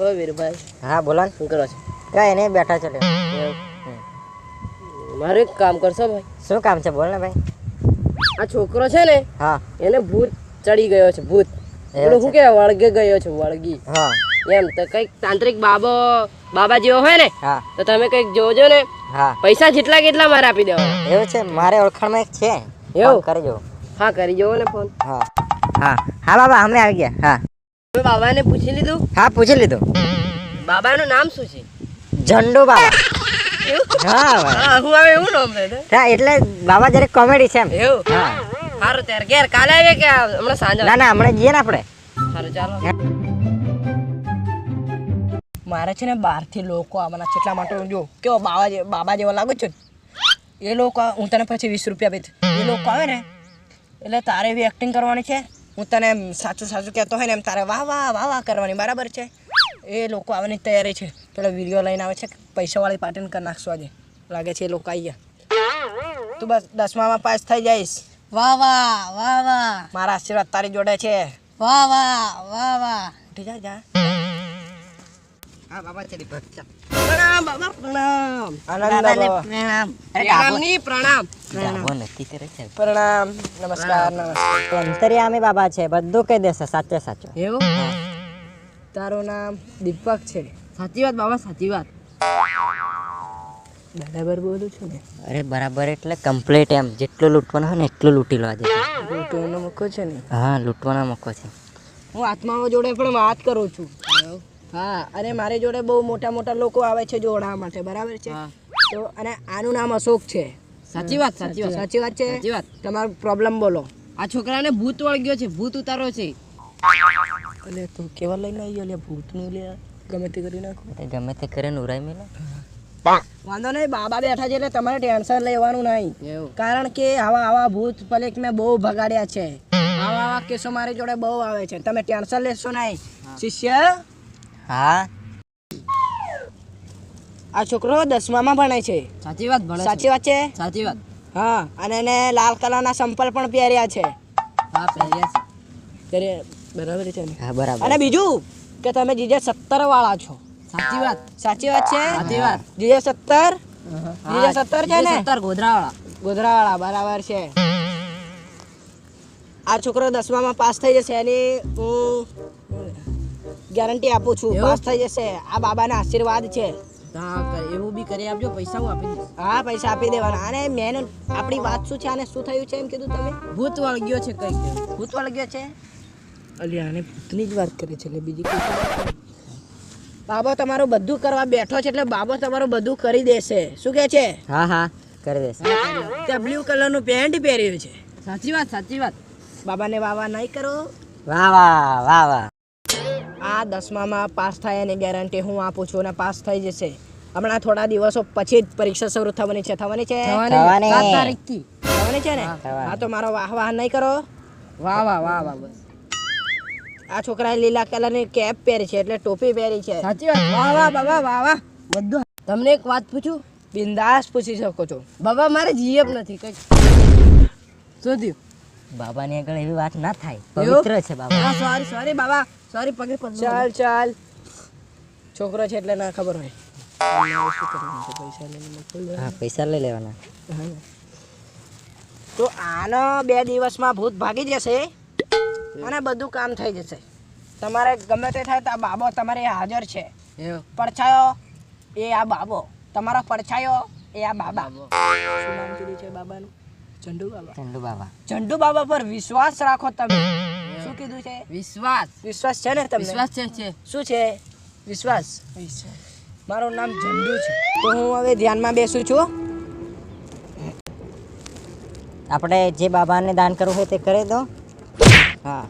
હો વીરભાઈ હા બોલો ને. શું કરો છો? કઈ નહીં બેઠા છે. મારું એક કામ કરશો ભાઈ? શું કામ છે? બોલ ને ભાઈ. આ છોકરો છે ને હા. એને ભૂત ચડી ગયો છે ભૂત. પેલું શું? કે વળગે ગયો છે વળગી. હા. એમ તો કંઈક તાંત્રિક બાબો બાબા જેવો હોય ને હા. તો તમે કંઈક જોજો ને. હા. પૈસા જેટલા કેટલા મારે આપી દેવા? એવું છે? મારે ઓળખાણમાં એક છે. એવું? કરજો હા કરી જોવો ને ફોન. હા. હા. હા બાબા અમે આવી ગયા. હા. તમે બાબાને પૂછી લીધું? હા પૂછી લીધું. બાબાનું નામ શું છે? ઝંડો બાબા. હા હું હવે એવું નામ દે હા એટલે બાબા જરીક કોમેડી છે એમ. એવું? હા. સારું ત્યારે ઘેર કાલે આવે કે હમણાં સાંજે? ના ના હમણાં જઈએ ને આપણે. સારું ચાલો. મારે છે ને બહારથી લોકો આવવાના છે એટલા માટે જો કેવો બાબા બાબા જેવા લાગુ છે એ લોકો હું તને પછી વીસ રૂપિયા આપીશ. એ લોકો આવે ને એટલે તારે બી એક્ટિંગ કરવાની છે. હું તને સાચું સાચું કહેતો હોય ને એમ તારે વાહ વાહ વાહ વાહ કરવાની બરાબર છે. એ લોકો આવવાની તૈયારી છે. પેલો વીડિયો લઈને આવે છે પૈસાવાળી પાર્ટીને કરી નાખશું આજે. લાગે છે એ લોકો આવી ગયા. તું બસ દસમામાં પાસ થઈ જઈશ. વાહ વાહ વાહ વાહ. મારા આશીર્વાદ તારી જોડે છે. વાહ વાહ વાહ વાહ. ઉઠી જા જા. હા બાબા ચલી પ્રણામ બાબા પ્રણામ. આનંદ પ્રણામ. અરે પ્રણામ. પ્રણામ ગાભો નક્કી કરે છે. નમસ્કાર નમસ્કાર. અંતરિયામી બાબા છે બધું કહી દેશે સાચે સાચું. એવું? તારું નામ દીપક છે. સાચી વાત બાબા સાચી વાત. બરાબર બોલું છું ને? અરે બરાબર એટલે કમ્પ્લીટ એમ. જેટલું લૂંટવાનું હોય ને એટલું લૂંટી લો આજે. ટોનો મૂકો છે ને? હા લૂંટવાના મોકો છે. હું આત્માઓ જોડે પણ વાત કરું છું. હા અને મારી જોડે બહુ મોટા મોટા લોકો આવે છે જોડાવા માટે બરાબર છે? તો અને આનું નામ અશોક છે. સાચી વાત સાચી વાત. સાચી વાત છે? સાચી વાત. તમારો પ્રોબ્લેમ બોલો. આ છોકરાને ભૂત વળગ્યો છે ભૂત ઉતારો છે. એટલે તું કેવા લઈને આવ્યો લે ભૂતનું લે. ગમે તે કરી નાખો. ગમે તે કરે ને ઉરાઈ મેલો. વાંધો નહીં બાબા બેઠા છે એટલે તમારે ટેન્શન લેવાનું નહીં. એવું. કારણ કે આવા આવા ભૂત પલેક મેં બહુ ભગાડ્યા છે. આવા આવા કેસો મારી જોડે બહુ આવે છે. તમે ટેન્શન લેશો નહીં. શિષ્ય હા? આ છોકરો દસમામાં ભણે છે. સાચી વાત ભણે સાચી વાત છે? સાચી વાત. હા અને એને લાલ કલરના સંપલ પણ પહેર્યા છે. હા પહેર્યા છે. બરાબર છે હા બરાબર. અને બીજું કે તમે જીજે સત્તર વાળા છો. સાચી વાત. સાચી વાત છે? સાચી વાત. જીજે સત્તર? જીજે સત્તર છે ને? સત્તર ગોધરાવાળા. ગોધરાવાળા બરાબર છે. આ છોકરો દસમામાં પાસ થઈ જશે. એની હું ગેરંટી આપું છું. એવું? પાસ થઈ જશે. આ બાબાના આશીર્વાદ છે. હા કરે- એવું બી કરી આપજો પૈસા હું આપી દઈશ હા પૈસા આપી દેવાના. અને મેન આપણી વાત શું છે? અને શું થયું છે એમ કીધું તમે? ભૂત વળગ્યો છે કઈ ભૂત વળગ્યો છે? અલી આને ભૂતની જ વાત કરે છે એટલે બીજી કોઈ બાબો તમારું બધું કરવા બેઠો છે એટલે બાબો તમારું બધું કરી દેશે. શું કે છે? હા હા કરી દેશે. તે બ્લુ કલરનું પેન્ટ પહેર્યું છે. સાચી વાત સાચી વાત. બાબાને વાવા નહીં કરો. વાહ વાહ વાહ વાહ. આ દસમામાં પાસ થાય એની ગેરંટી હું આપું છું અને પાસ થઈ જશે. હમણાં થોડા દિવસો પછી જ પરીક્ષા શરૂ થવાની છે. થવાની છે? થવાની. તારીખથી. થવાની છે ને? હા. તો મારો વાહ વાહ નહીં કરો. વાહ વાહ વાહ વાહ બસ. આ છોકરાએ લીલા કલરની કેપ પહેરી છે એટલે ટોપી પહેરી છે. સાચી વાત. વાહ વાહ બાબા વાહ વાહ બધું તમને એક વાત પૂછું? બિંદાસ પૂછી શકો છો. બાબા મારે જીએફ નથી કઈ. શું થયું? બાબાની આગળ એવી વાત ના થાય. પવિત્ર છે બાબા. સોરી સોરી બાબા. સોરી પગે પગ ચાલ ચાલ. છોકરો છે એટલે ના ખબર હોય. હા પૈસા લઈ લેવાના. તો આનો બે દિવસમાં ભૂત ભાગી જશે અને બધું કામ થઈ જશે. તમારે ગમે તે થાય તો આ બાબો તમારે હાજર છે. પડછાયો એ આ બાબો. તમારો પડછાયો એ આ બાબા. શું નામ કીધું છે બાબાનું? ઝંડુ બાબા. ચંડુ બાબા. ચંડુ બાબા પર વિશ્વાસ રાખો તમે. શું કીધું છે? વિશ્વાસ. વિશ્વાસ છે ને તમને? વિશ્વાસ છે છે. શું છે? વિશ્વાસ. મારું નામ ઝંડુ છે. તો હું હવે ધ્યાનમાં બેસું છું. આપણે જે બાબાને દાન કરવું હોય તે કરી દો. હા.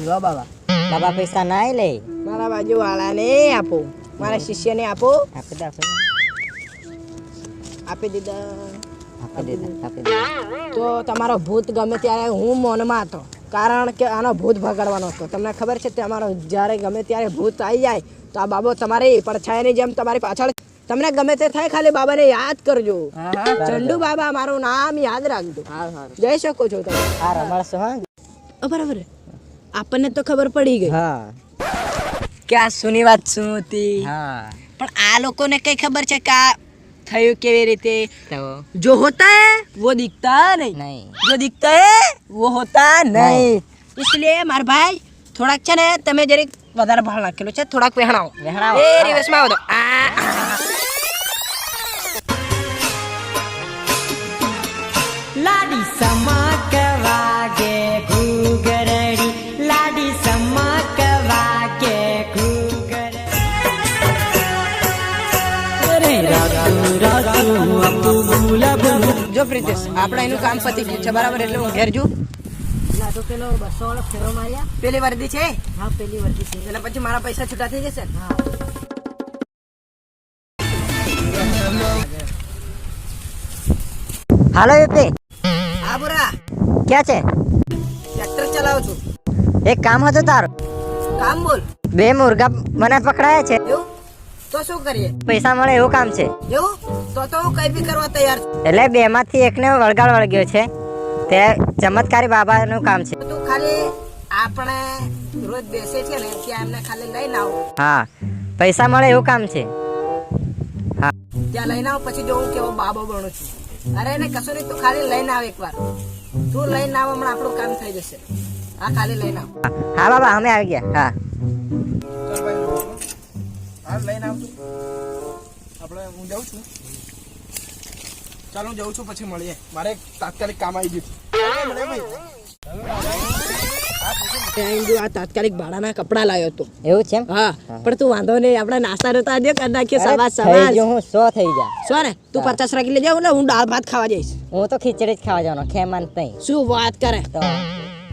લો બાબા. બાબા પૈસા ના લે મારા બાજુ વાળાને આપો મારા શિષ્યને આપો આપી દે આપી આપી દીધા આપી દીધા આપી દીધા તો તમારો ભૂત ગમે ત્યારે હું મૌનમાં હતો કારણ કે આનો ભૂત ભગાડવાનો હતો તમને ખબર છે તમારો જ્યારે ગમે ત્યારે ભૂત આવી જાય તો આ બાબો તમારી પડછાયાની જેમ તમારી પાછળ તમને ગમે તે થાય ખાલી બાબાને યાદ કરજો હા હા બાબા મારું નામ યાદ રાખજો જઈ શકો છો તમે હા બરાબર આપણને તો ખબર પડી ગઈ હા કે આ સુની વાત શું હતી હા પણ આ લોકોને કઈ ખબર છે કે આ થયું કેવી રીતે તો જો હોતા હે वो दिखता नहीं નહીં जो दिखता है वो होता नहीं इसलिए માર ભાઈ થોડાક છે ને તમે જરીક વધારે ભાળ નાખેલું છે થોડાક વહેણાવો વહેણાવો. એ રિવર્સમાં આવો તો આ લાડી સમક જો પ્રિતેશ આપણે એનું કામ પતી ગયું છે. બરાબર એટલે હું ઘેર જઉં. તો પેલો બસો વાળો ફેરો માર્યા. પેલી વર્દી છે? હા પેલી વર્દી છે. એટલે પછી મારા પૈસા છૂટા થઈ જશે? ને? હાલો યુપી હા બુરા. ક્યાં છે? ટ્રેક્ટર ચલાવું છું. એક કામ હતું તારું? કામ બોલ. બે મુર્ગા મને પકડાયા છે. તો શું કરીએ? પૈસા મળે એવું કામ છે. એવું? તો તો હું કઈ બી કરવા તૈયાર છું. એટલે બે માંથી એકને વળગાડ વળગ્યો છે. તે ચમત્કારી બાબાનું કામ છે. તું ખાલી આપણે રોજ બેસે છે ને ત્યાં એમને ખાલી લઈને આવો. હા પૈસા મળે એવું કામ છે. હા. ત્યાં લઈને આવો પછી જો હું કેવો બાબો બનું છું. અરે એને કશું નહીં તું ખાલી લઈને આવ એકવાર. તું લઈને આવ હમણાં આપણું કામ થઈ જશે. હા ખાલી લઈને આવ. હા. હા બાબા અમે આવી ગયા. હા. ચાલ ભાઈ હા લઈને આવજો. આપણે હું જાઉં છું. ચાલ હું જાઉં છું પછી મળીએ. મારે તાત્કાલિક કામ આવી ગયું આ તાત્કાલિક ભાડાના કપડા લાવ્યો હતો એવું છે હા પણ તું વાંધો નહીં આપણે નાસ્તા કરી હું થઈ જા. ને? તું પચાસ રાખી લેજે એટલે હું દાળ ભાત ખાવા જઈશ. હું તો ખીચડી જ ખાવા જવાનો ખેમાન શું વાત કરે?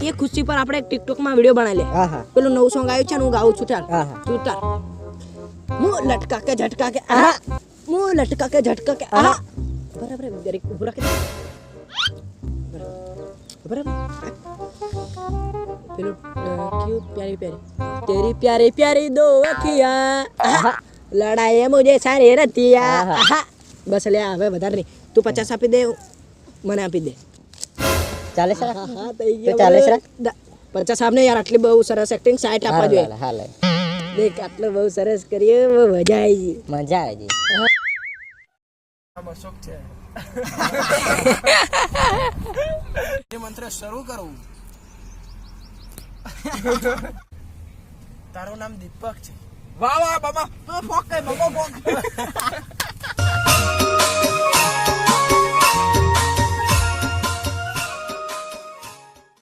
એ ખુશી પર આપણે ટિકટોકમાં વીડિયો બનાવી લે. હા હા. પેલું નવું સોંગ આવ્યું છે ને હું ગાઉં છું ચાલ. હા, હા. તું ચાલ. મું લટકા કે ઝટકા કે મું લટકા કે ઝટકા કે આહા બરાબર જરીક ઊભું રાખી દે. બરાબર પેલું અ, ક્યું પ્યારી પ્યારી તેરી પ્યારી પ્યારી દો અખિયા. લડાઈએ મુજે સારી રતિયા. બસ લે હવે વધારે નહીં તું પચાસ આપી દે મને આપી દે ચાલે હા, થઈ ગયા પચાસ આપને યાર આટલી બહુ સરસ એક્ટિંગ સાઈટ આપવા જોઈએ હાલે, દેખ આટલું બહુ સરસ કરીએ બહુ મજા આવી ગઈ મજા આવી છે અશોક છે. એ મંત્ર શરૂ કરું. તારું નામ દીપક છે. વાહ વાહ બાબા. તો ફોક કઈ બાબા ફોક.